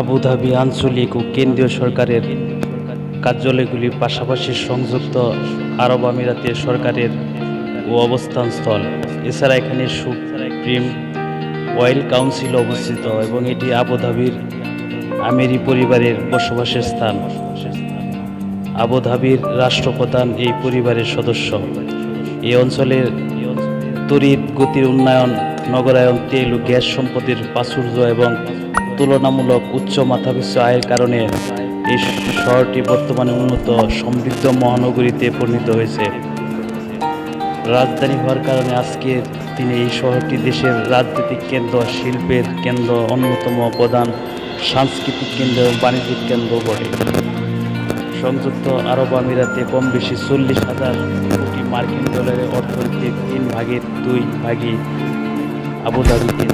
Abu Dhabi আঞ্চলিক ও কেন্দ্রীয় সরকারের কার্যালয়গুলির পাশাপাশি সংযুক্ত আরব আমিরাতের সরকারের ও অবস্থানস্থল। এছাড়া এখানে সুপ্রিম অয়েল কাউন্সিল অবস্থিত এবং এটি আবুধাবির আমেরি পরিবারের বসবাসের স্থান। আবুধাবির রাষ্ট্রপ্রধান এই পরিবারের সদস্য। এই অঞ্চলের তড়িৎ গতির উন্নয়ন, নগরায়ন, তেল ও গ্যাস সম্পদের প্রাচুর্য এবং তুলনামূলক উচ্চ মাথাপিছু আয়ের কারণে এই শহরটি বর্তমানে উন্নত সমৃদ্ধ মহানগরীতে পরিণত হয়েছে। রাজধানী হওয়ার কারণে আজকে তিনি এই শহরটি দেশের রাজনৈতিক কেন্দ্র, শিল্পের কেন্দ্র, অন্যতম প্রধান সাংস্কৃতিক কেন্দ্র বাণিজ্যিক কেন্দ্র বটে। সংযুক্ত আরব আমিরাতে কম বেশি চল্লিশ হাজার কোটি মার্কিন ডলারের অর্থনীতির তিন ভাগের দুই ভাগই আবুধাবিতে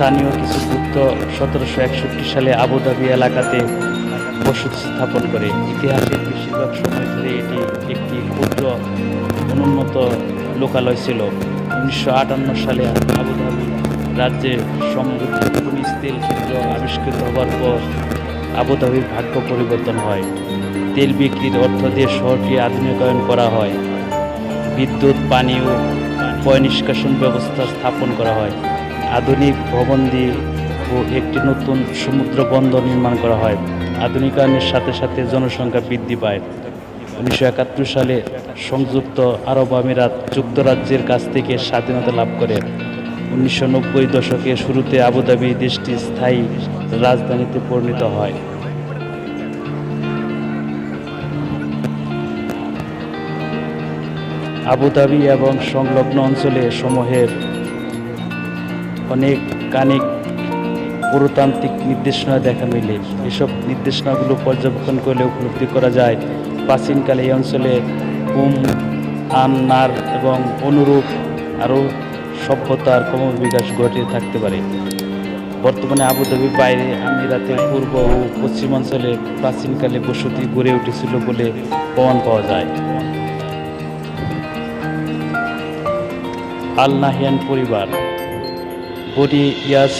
স্থানীয় কিছু গুপ্ত সতেরোশো একষট্টি সালে আবুধাবি এলাকাতে বসতি স্থাপন করে। ইতিহাসের বেশিরভাগ সময় ধরে এটি একটি ক্ষুদ্র, অনুন্নত লোকালয় ছিল। উনিশশো আটান্ন সালে আবুধাবি রাজ্যে সমৃদ্ধ তেল ক্ষেত্র আবিষ্কৃত হওয়ার পর আবুধাবির ভাগ্য পরিবর্তন হয়। তেল বিক্রির অর্থ দিয়ে শহরটি আধুনিকায়ন করা হয়। বিদ্যুৎ, পানি ও পয় নিষ্কাশন ব্যবস্থা স্থাপন করা হয়। আধুনিক ভবন দিয়ে ও একটি নতুন সমুদ্র বন্দর নির্মাণ করা হয়। আধুনিকায়নের সাথে সাথে জনসংখ্যা বৃদ্ধি পায়। উনিশশো একাত্তর সালে সংযুক্ত আরব আমিরাত যুক্তরাজ্যের কাছ থেকে স্বাধীনতা লাভ করে। উনিশশো নব্বই দশকের শুরুতে আবুধাবি দেশটি স্থায়ী রাজধানীতে পরিণত হয়। আবুধাবি এবং সংলগ্ন অঞ্চলে সমূহের অনেক কানিক পুরতান্ত্রিক নির্দেশনা দেখা মিলে। এসব নির্দেশনাগুলো পর্যবেক্ষণ করলে উপলব্ধি করা যায়, প্রাচীনকালে এই অঞ্চলে কুম আন নার এবং অনুরূপ আরও সভ্যতার ক্রমবিকাশ ঘটে থাকতে পারে। বর্তমানে আবুধাবির বাইরে আমিরাতের পূর্ব ও পশ্চিমাঞ্চলে প্রাচীনকালে বসতি গড়ে উঠেছিল বলে প্রমাণ পাওয়া যায়। আল নাহিয়ান পরিবার বডি ইয়াস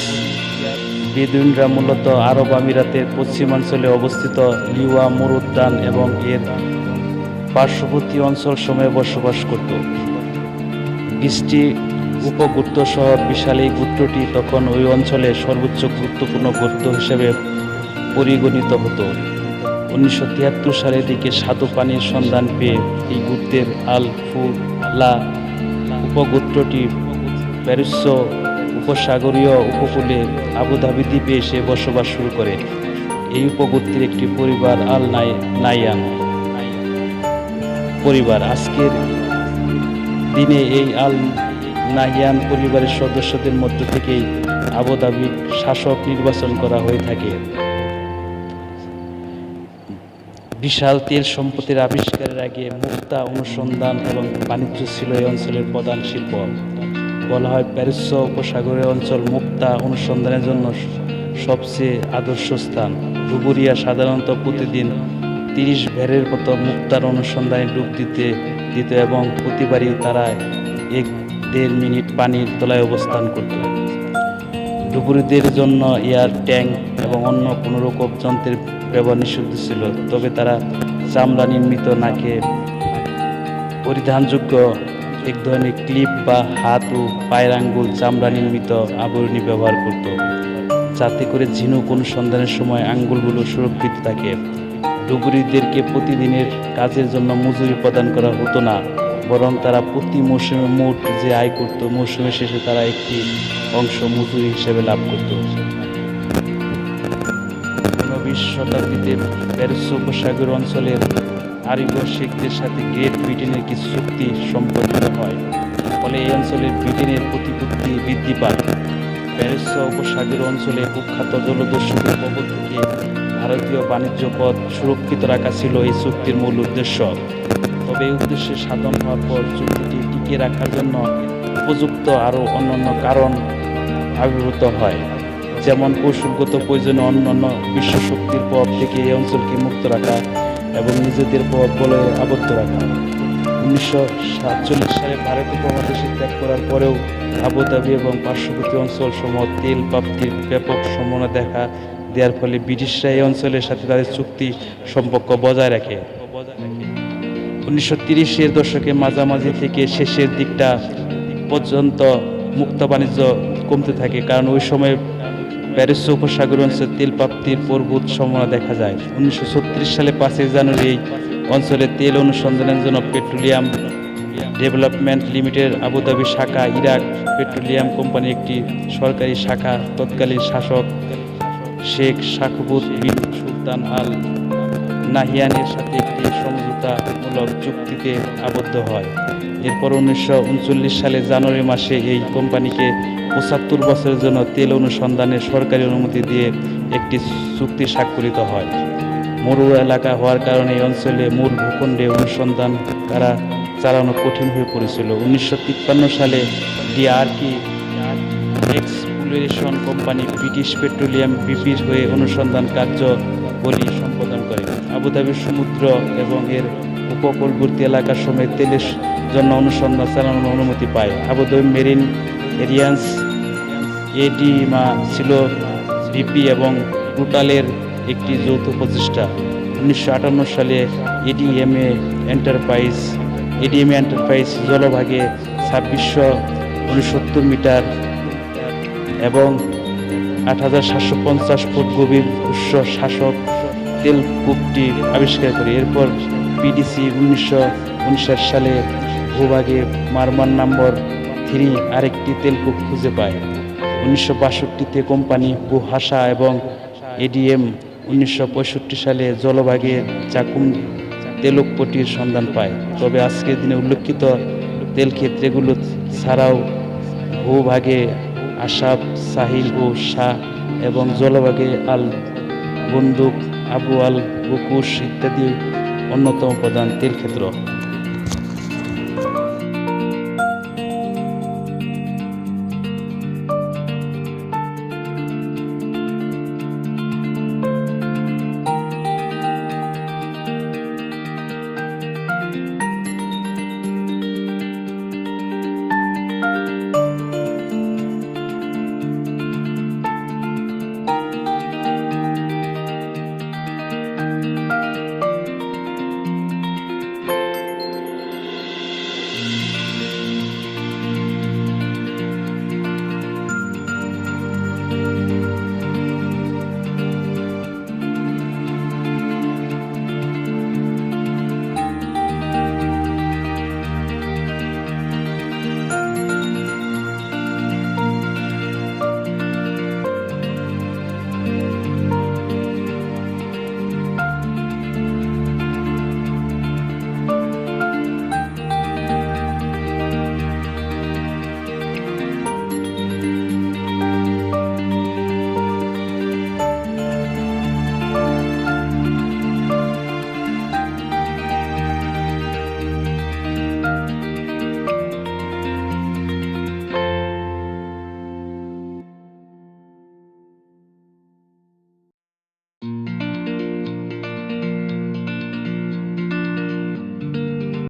বেদুইনরা মূলত আরব আমিরাতের পশ্চিমাঞ্চলে অবস্থিত লিওয়া মুর উদ্যান এবং এর পার্শ্ববর্তী অঞ্চল সময়ে বসবাস করত। বৃষ্টি উপগুপ্ত শহর বিশাল এই গুত্রটি তখন ওই অঞ্চলে সর্বোচ্চ গুরুত্বপূর্ণ গোত্র হিসেবে পরিগণিত হতো। উনিশশো তিয়াত্তর সালের দিকে স্বাদু পানির সন্ধান পেয়ে এই গুত্রের আল ফুলা উপগোত্রটি প্যারিস উপসাগরীয় উপকূলে আবুধাবি দ্বীপে এসে বসবাস শুরু করে। এই উপগোত্রের একটি পরিবার আল নাইয়ান। পরিবার, আজকের দিনে এই আল নাহিয়ান পরিবারের সদস্যদের মধ্য থেকেই আবুধাবি শাসক নির্বাচন করা হয়ে থাকে। বিশাল তেল সম্পত্তির আবিষ্কারের আগে মুক্তা অনুসন্ধান এবং বাণিজ্য ছিল এই অঞ্চলের প্রধান শিল্প। বলা হয় প্যারিস উপসাগরীয় অঞ্চল মুক্তা অনুসন্ধানের জন্য সবচেয়ে আদর্শ স্থান। ডুবুরিয়া সাধারণত প্রতিদিন তিরিশ ভেরের মতো মুক্তার অনুসন্ধানে ডুব দিতে দিত এবং প্রতিবারই তারা এক দেড় মিনিট পানির তলায় অবস্থান করত। ডুবুরিদের জন্য এয়ার ট্যাঙ্ক এবং অন্য কোনো রকম যন্ত্রের ব্যবহার নিষিদ্ধ ছিল, তবে তারা চামড়া নির্মিত নাকে পরিধানযোগ্য এক ধরনের ক্লিপ বা হাত ও পায়ের আঙ্গুল চামড়া নির্মিত আবরণী ব্যবহার করত, যাতে করে ঝিনুক অনুসন্ধানের সময় আঙ্গুলগুলো সুরক্ষিত থাকে। ডুবুরিদেরকে প্রতিদিনের কাজের জন্য মজুরি প্রদান করা হতো না, বরং তারা প্রতি মৌসুমে মোট যে আয় করত, মৌসুমের শেষে তারা একটি অংশ মজুরি হিসেবে লাভ করত। ঊনবিশ শতাব্দীতে প্যারিস উপসাগর অঞ্চলের আরিবর শেখদের সাথে গ্রেট ব্রিটেনের কিছু চুক্তি সম্পাদিত হয়। ফলে এই অঞ্চলের ব্রিটেনের প্রতিপত্তি বৃদ্ধি পায়। প্যারিস উপসাগর অঞ্চলে কুখ্যাত জলদস্যুদের কবল থেকে ভারতীয় বাণিজ্য পথ সুরক্ষিত রাখা ছিল এই চুক্তির মূল উদ্দেশ্য। তবে এই উদ্দেশ্যে সাধন হওয়ার পর চুক্তিটি টিকিয়ে রাখার জন্য উপযুক্ত আরও অন্যান্য কারণ আবির্ভূত হয়। যেমন কৌশলগত প্রয়োজনে অন্যান্য বিশ্ব শক্তির পথ থেকে এই অঞ্চলকে মুক্ত রাখা এবং নিজেদের বলে আবদ্ধ রাখা। উনিশশো সাতচল্লিশ সালে ভারত উপমহাদেশে ত্যাগ করার পরেও আবুধাবি এবং পার্শ্ববর্তী অঞ্চল সমূহ তেল প্রাপ্তির ব্যাপক সম্ভাবনা দেখা দেওয়ার ফলে ব্রিটিশরা এই অঞ্চলের সাথে তাদের চুক্তি সম্পর্ক বজায় রাখে। উনিশশো তিরিশের দশকে মাঝামাঝি থেকে শেষের দিকটা পর্যন্ত মুক্ত বাণিজ্য কমতে থাকে, কারণ ওই সময় প্যারিস উপসাগর অঞ্চলে তেল প্রাপ্তির প্রভূত সম্ভাবনা দেখা যায়। উনিশশো ছত্রিশ সালে পাঁচই জানুয়ারি এই অঞ্চলে তেল অনুসন্ধানের জন্য petroleum development limited, Abu Dhabi শাখা, ইরাক পেট্রোলিয়াম কোম্পানি একটি সরকারি শাখা, তৎকালীন শাসক শেখ শাকবুদ্দিন সুলতান আল নাহিয়ানের সাথে একটি সমঝোতামূলক চুক্তিতে আবদ্ধ হয়। এরপর উনিশশো উনচল্লিশ সালে জানুয়ারি মাসে এই কোম্পানিকে পঁচাত্তর বছরের জন্য তেল অনুসন্ধানের সরকারি অনুমতি দিয়ে একটি চুক্তি স্বাক্ষরিত হয়। মরু এলাকা হওয়ার কারণে এই অঞ্চলে মূল ভূখণ্ডে অনুসন্ধান করা চালানো কঠিন হয়ে পড়েছিল। উনিশশো তিপ্পান্ন সালে D'Arcy exploration company British Petroleum বিপির হয়ে অনুসন্ধান কার্য বলি আবুধাবির সমুদ্র এবং এর উপকূলবর্তী এলাকার সময় তেলের জন্য অনুসন্ধান চালানোর অনুমতি পায়। Abu Dhabi marine areas ADMA ছিল বিপি এবং টোটালের একটি যৌথ প্রচেষ্টা উনিশশো আটান্ন সালে এডিএমএ এন্টারপ্রাইজ এডিএমএ এন্টারপ্রাইজ জলভাগে ছাব্বিশশো উনসত্তর মিটার এবং আট হাজার সাতশো পঞ্চাশ ফুট গভীর উৎস শাসক তেলকূপটি আবিষ্কার করে। এরপর পিডিসি উনিশশো উনষাট সালে ভূভাগে মারমান নম্বর থ্রি আরেকটি তেলকূপ খুঁজে পায়। উনিশশো বাষট্টিতে কোম্পানি বুহাসা এবং এডিএম উনিশশো পঁয়ষট্টি সালে জলভাগে চাকুম তেলকপটির সন্ধান পায়। তবে আজকের দিনে উল্লেখিত তেল ক্ষেত্রগুলো ছাড়াও ভূভাগে আসাব সাহিল ও শাহ এবং জলভাগে আল বন্দুক আবু আল বুকুশ ইত্যাদি অন্যতম প্রধান তেল ক্ষেত্র